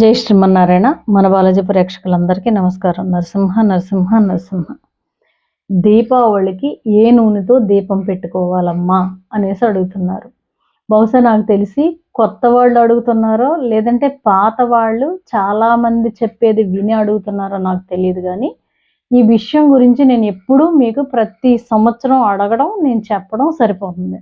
జై శ్రీమన్నారాయణ. మన బాలాజీ ప్రేక్షకులందరికీ నమస్కారం. నరసింహ నరసింహ నరసింహ. దీపావళికి ఏ నూనెతో దీపం పెట్టుకోవాలమ్మా అనేసి అడుగుతున్నారు. బహుశా నాకు తెలిసి కొత్త వాళ్ళు అడుగుతున్నారో లేదంటే పాత వాళ్ళు చాలామంది చెప్పేది విని అడుగుతున్నారో నాకు తెలియదు కానీ ఈ విషయం గురించి నేను ఎప్పుడూ మీకు ప్రతి సంవత్సరం అడగడం నేను చెప్పడం సరిపోతుంది.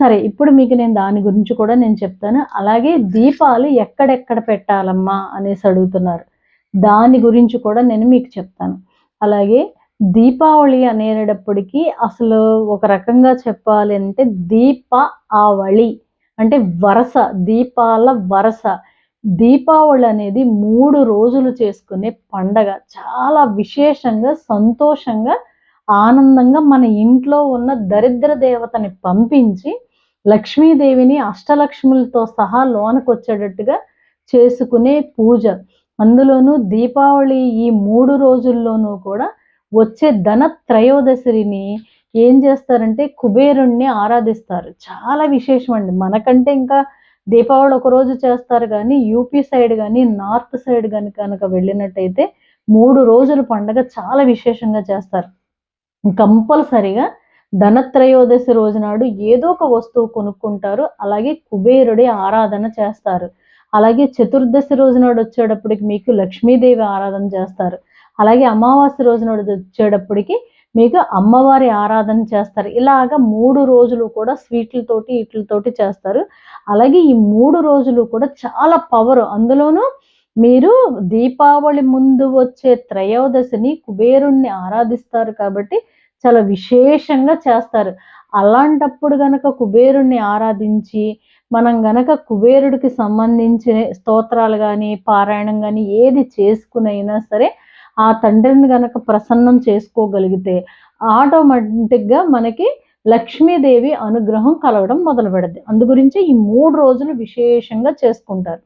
సరే ఇప్పుడు మీకు నేను దాని గురించి కూడా నేను చెప్తాను. అలాగే దీపాలు ఎక్కడెక్కడ పెట్టాలమ్మా అనేసి అడుగుతున్నారు. దాని గురించి కూడా నేను మీకు చెప్తాను. అలాగే దీపావళి అనేటప్పటికీ అసలు ఒక రకంగా చెప్పాలి అంటే దీప ఆవళి అంటే వరస దీపాల వరస. దీపావళి అనేది మూడు రోజులు చేసుకునే పండగ. చాలా విశేషంగా సంతోషంగా ఆనందంగా మన ఇంట్లో ఉన్న దరిద్ర దేవతని పంపించి లక్ష్మీదేవిని అష్టలక్ష్ములతో సహా లోనకు వచ్చేటట్టుగా చేసుకునే పూజ. అందులోనూ దీపావళి ఈ మూడు రోజుల్లోనూ కూడా వచ్చే ధన త్రయోదశిని ఏం చేస్తారంటే కుబేరుణ్ణి ఆరాధిస్తారు. చాలా విశేషం అండి మనకంటే ఇంకా దీపావళి ఒక రోజు చేస్తారు కానీ యూపీ సైడ్ కానీ నార్త్ సైడ్ కానీ కనుక వెళ్ళినట్టయితే మూడు రోజుల పండగ చాలా విశేషంగా చేస్తారు. కంపల్సరిగా ధనత్రయోదశి రోజునాడు ఏదో ఒక వస్తువు కొనుక్కుంటారు. అలాగే కుబేరుడి ఆరాధన చేస్తారు. అలాగే చతుర్దశి రోజు నాడు వచ్చేటప్పటికి మీకు లక్ష్మీదేవి ఆరాధన చేస్తారు. అలాగే అమావాస్య రోజునాడు వచ్చేటప్పటికి మీకు అమ్మవారి ఆరాధన చేస్తారు. ఇలాగ మూడు రోజులు కూడా స్వీట్లతోటి వీటితోటి చేస్తారు. అలాగే ఈ మూడు రోజులు కూడా చాలా పవర్. అందులోనూ మీరు దీపావళి ముందు వచ్చే త్రయోదశిని కుబేరుణ్ణి ఆరాధిస్తారు కాబట్టి చాలా విశేషంగా చేస్తారు. అలాంటప్పుడు గనక కుబేరుణ్ణి ఆరాధించి మనం గనక కుబేరుడికి సంబంధించిన స్తోత్రాలు కానీ పారాయణం కానీ ఏది చేసుకునైనా సరే ఆ తండ్రిని గనక ప్రసన్నం చేసుకోగలిగితే ఆటోమేటిక్గా మనకి లక్ష్మీదేవి అనుగ్రహం కలవడం మొదలు పెడద్ది అందు గురించి ఈ మూడు రోజులు విశేషంగా చేసుకుంటారు.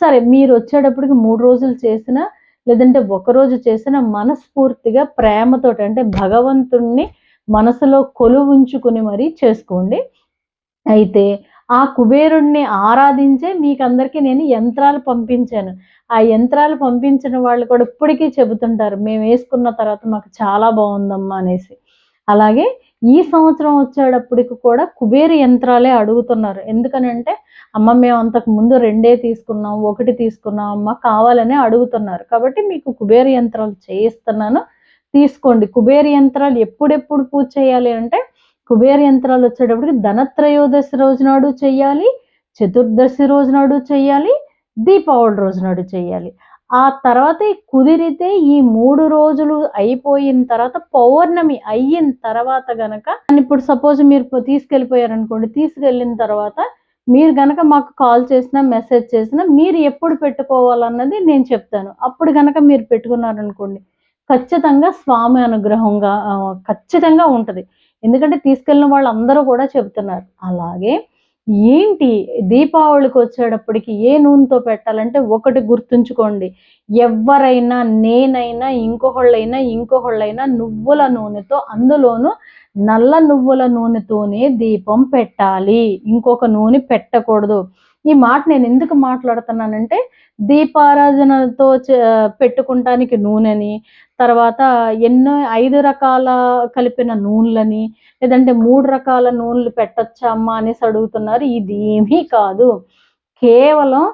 సరే మీరు వచ్చేటప్పటికి మూడు రోజులు చేసిన లేదంటే ఒక రోజు చేసిన మనస్ఫూర్తిగా ప్రేమతో అంటే భగవంతుణ్ణి మనసులో కొలువుంచుకుని మరీ చేసుకోండి. అయితే ఆ కుబేరుణ్ణి ఆరాధించే మీకు అందరికీ నేను యంత్రాలు పంపించాను. ఆ యంత్రాలు పంపించిన వాళ్ళు కూడా ఇప్పటికీ చెబుతుంటారు మేము వేసుకున్న తర్వాత మాకు చాలా బాగుందమ్మా అనేసి. అలాగే ఈ సంవత్సరం వచ్చేటప్పటికి కూడా కుబేరు యంత్రాలే అడుగుతున్నారు. ఎందుకనంటే అమ్మ మేము అంతకు ముందు రెండే తీసుకున్నాం ఒకటి తీసుకున్నాం అమ్మ కావాలని అడుగుతున్నారు. కాబట్టి మీకు కుబేర యంత్రాలు చేయిస్తున్నాను. తీసుకోండి. కుబేర యంత్రాలు ఎప్పుడెప్పుడు పూజ చేయాలి అంటే కుబేర యంత్రాలు వచ్చేటప్పటికి ధనత్రయోదశి రోజు నాడు చేయాలి చతుర్దశి రోజు నాడు చేయాలి దీపావళి రోజు నాడు చేయాలి. ఆ తర్వాత కుదిరితే ఈ మూడు రోజులు అయిపోయిన తర్వాత పౌర్ణమి అయిన తర్వాత గనక ఇప్పుడు సపోజ్ మీరు తీసుకెళ్ళిపోయారనుకోండి తీసుకెళ్ళిన తర్వాత మీరు గనక మాకు కాల్ చేసినా మెసేజ్ చేసినా మీరు ఎప్పుడు పెట్టుకోవాలన్నది నేను చెప్తాను. అప్పుడు గనక మీరు పెట్టుకున్నారనుకోండి ఖచ్చితంగా స్వామి అనుగ్రహంగా ఖచ్చితంగా ఉంటుంది. ఎందుకంటే తీసుకెళ్ళిన వాళ్ళందరూ కూడా చెబుతున్నారు అలాగే ఏంటి దీపావళికి వచ్చేటప్పటికి ఏ నూనెతో పెట్టాలంటే ఒకటి గుర్తుంచుకోండి. ఎవరైనా నేనైనా ఇంకొకళ్ళైనా ఇంకొకళ్ళైనా నువ్వుల నూనెతో అందులోనూ నల్ల నువ్వుల నూనెతోనే దీపం పెట్టాలి. ఇంకొక నూనె పెట్టకూడదు. ఈ మాట నేను ఎందుకు మాట్లాడుతున్నానంటే దీపారాధనతో పెట్టుకుంటానికి నూనెని తర్వాత ఎన్నో ఐదు రకాల కలిపిన నూనెలని లేదంటే మూడు రకాల నూనెలు పెట్టచ్చా అమ్మా అనేసి అడుగుతున్నారు. ఇది ఏమీ కాదు. కేవలం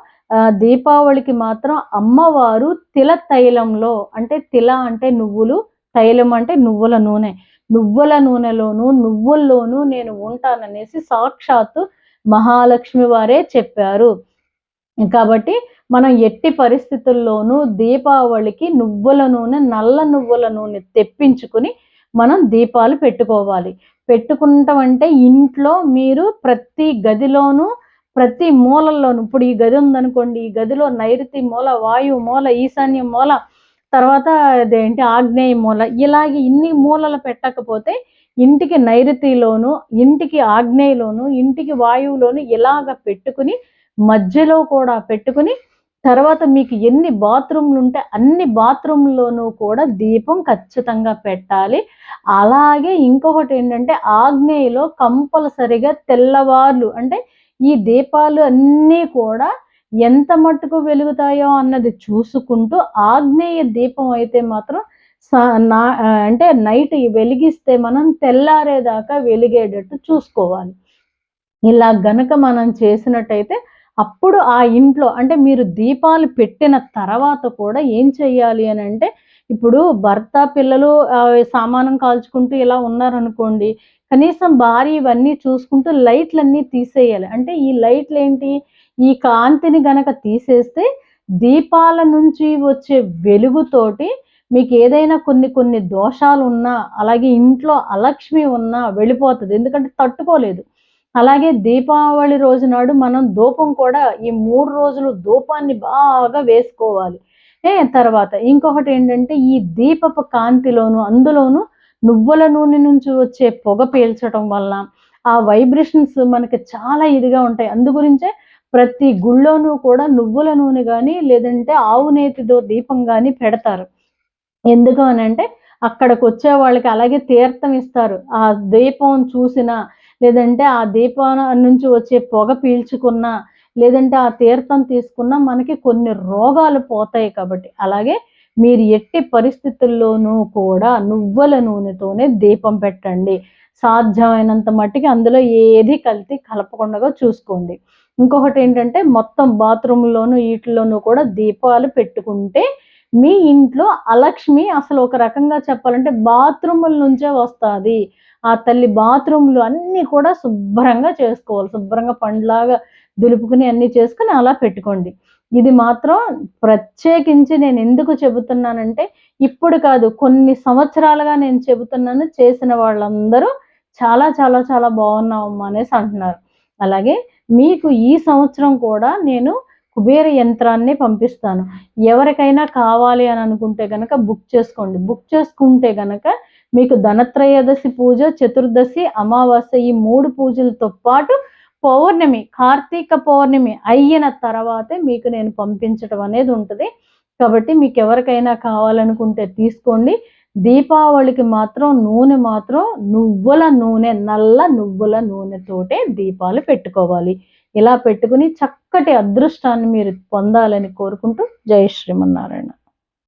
దీపావళికి మాత్రం అమ్మవారు తిల తైలంలో అంటే తిల అంటే నువ్వులు తైలం అంటే నువ్వుల నూనె. నువ్వుల నూనెలోను నువ్వుల్లోనూ నేను ఉంటాననేసి సాక్షాత్తు మహాలక్ష్మి వారే చెప్పారు. కాబట్టి మనం ఎట్టి పరిస్థితుల్లోనూ దీపావళికి నువ్వుల నూనె నల్ల నువ్వుల నూనె తెప్పించుకుని మనం దీపాలు పెట్టుకోవాలి. పెట్టుకుంటాం అంటే ఇంట్లో మీరు ప్రతి గదిలోనూ ప్రతి మూలల్లోనూ ఇప్పుడు ఈ గది ఉందనుకోండి ఈ గదిలో నైరుతి మూల వాయువు మూల ఈశాన్య మూల తర్వాత అదేంటి ఆగ్నేయ మూల ఇలాగే ఇన్ని మూలలు పెట్టకపోతే ఇంటికి నైరుతిలోను ఇంటికి ఆగ్నేయలోను ఇంటికి వాయువులోను ఇలాగ పెట్టుకుని మధ్యలో కూడా పెట్టుకుని తర్వాత మీకు ఎన్ని బాత్రూమ్లు ఉంటే అన్ని బాత్రూంలోనూ కూడా దీపం ఖచ్చితంగా పెట్టాలి. అలాగే ఇంకొకటి ఏంటంటే ఆగ్నేయలో కంపల్సరిగా తెల్లవార్లు అంటే ఈ దీపాలు అన్నీ కూడా ఎంత మట్టుకు వెలుగుతాయో అన్నది చూసుకుంటూ ఆగ్నేయ దీపం అయితే మాత్రం నా అంటే నైట్ వెలిగిస్తే మనం తెల్లారేదాకా వెలిగేటట్టు చూసుకోవాలి. ఇలా గనక మనం చేసినట్టయితే అప్పుడు ఆ ఇంట్లో అంటే మీరు దీపాలు పెట్టిన తర్వాత కూడా ఏం చెయ్యాలి అని అంటే ఇప్పుడు భర్త పిల్లలు సామానం కాల్చుకుంటూ ఇలా ఉన్నారనుకోండి కనీసం భార్య ఇవన్నీ చూసుకుంటూ లైట్లన్నీ తీసేయాలి. అంటే ఈ లైట్లు ఏంటి ఈ కాంతిని గనక తీసేస్తే దీపాల నుంచి వచ్చే వెలుగుతోటి మీకు ఏదైనా కొన్ని కొన్ని దోషాలు ఉన్నా అలాగే ఇంట్లో అలక్ష్మి ఉన్నా వెళ్ళిపోతుంది. ఎందుకంటే తట్టుకోలేదు. అలాగే దీపావళి రోజు నాడు మనం ధూపం కూడా ఈ మూడు రోజులు ధూపాన్ని బాగా వేసుకోవాలి. ఏ తర్వాత ఇంకొకటి ఏంటంటే ఈ దీపపు కాంతిలోను అందులోను నువ్వుల నూనె నుంచి వచ్చే పొగ పీల్చడం వల్ల ఆ వైబ్రేషన్స్ మనకి చాలా ఇదిగా ఉంటాయి. అందు గురించే ప్రతి గుళ్ళోనూ కూడా నువ్వుల నూనె కానీ లేదంటే ఆవు నేతితో దీపం కానీ పెడతారు. ఎందుకు అని అంటే అక్కడికి వచ్చే వాళ్ళకి అలాగే తీర్థం ఇస్తారు. ఆ దీపం చూసిన లేదంటే ఆ దీపం నుంచి వచ్చే పొగ పీల్చుకున్న లేదంటే ఆ తీర్థం తీసుకున్న మనకి కొన్ని రోగాలు పోతాయి కాబట్టి. అలాగే మీరు ఎట్టి పరిస్థితుల్లోనూ కూడా నువ్వుల నూనెతోనే దీపం పెట్టండి. సాధ్యమైనంత మట్టికి అందులో ఏది కలిపి కలపకుండా చూసుకోండి. ఇంకొకటి ఏంటంటే మొత్తం బాత్రూంలోను వీటిలోనూ కూడా దీపాలు పెట్టుకుంటే మీ ఇంట్లో అలక్ష్మి అసలు ఒక రకంగా చెప్పాలంటే బాత్రూముల నుంచే వస్తుంది. ఆ తల్లి బాత్రూమ్లు అన్నీ కూడా శుభ్రంగా చేసుకోవాలి. శుభ్రంగా పండ్లాగా దులుపుకుని అన్నీ చేసుకుని అలా పెట్టుకోండి. ఇది మాత్రం ప్రత్యేకించి నేను ఎందుకు చెబుతున్నానంటే ఇప్పుడు కాదు కొన్ని సంవత్సరాలుగా నేను చెబుతున్నాను చేసిన వాళ్ళందరూ చాలా చాలా చాలా బాగున్నామమ్మా అనేసి అంటున్నారు. అలాగే మీకు ఈ సంవత్సరం కూడా నేను కుబేర యంత్రాన్ని పంపిస్తాను. ఎవరికైనా కావాలి అని అనుకుంటే కనుక బుక్ చేసుకోండి. బుక్ చేసుకుంటే కనుక మీకు ధనత్రయోదశి పూజ చతుర్దశి అమావాస్య ఈ మూడు పూజలతో పాటు పౌర్ణమి కార్తీక పౌర్ణమి అయిన తర్వాతే మీకు నేను పంపించడం అనేది ఉంటుంది. కాబట్టి మీకు ఎవరికైనా కావాలనుకుంటే తీసుకోండి. దీపావళికి మాత్రం నూనె మాత్రం నువ్వుల నూనె నల్ల నువ్వుల నూనెతోటే దీపాలు పెట్టుకోవాలి. ఇలా పెట్టుకుని చక్కటి అదృష్టాన్ని మీరు పొందాలని కోరుకుంటూ జై శ్రీమన్నారాయణ.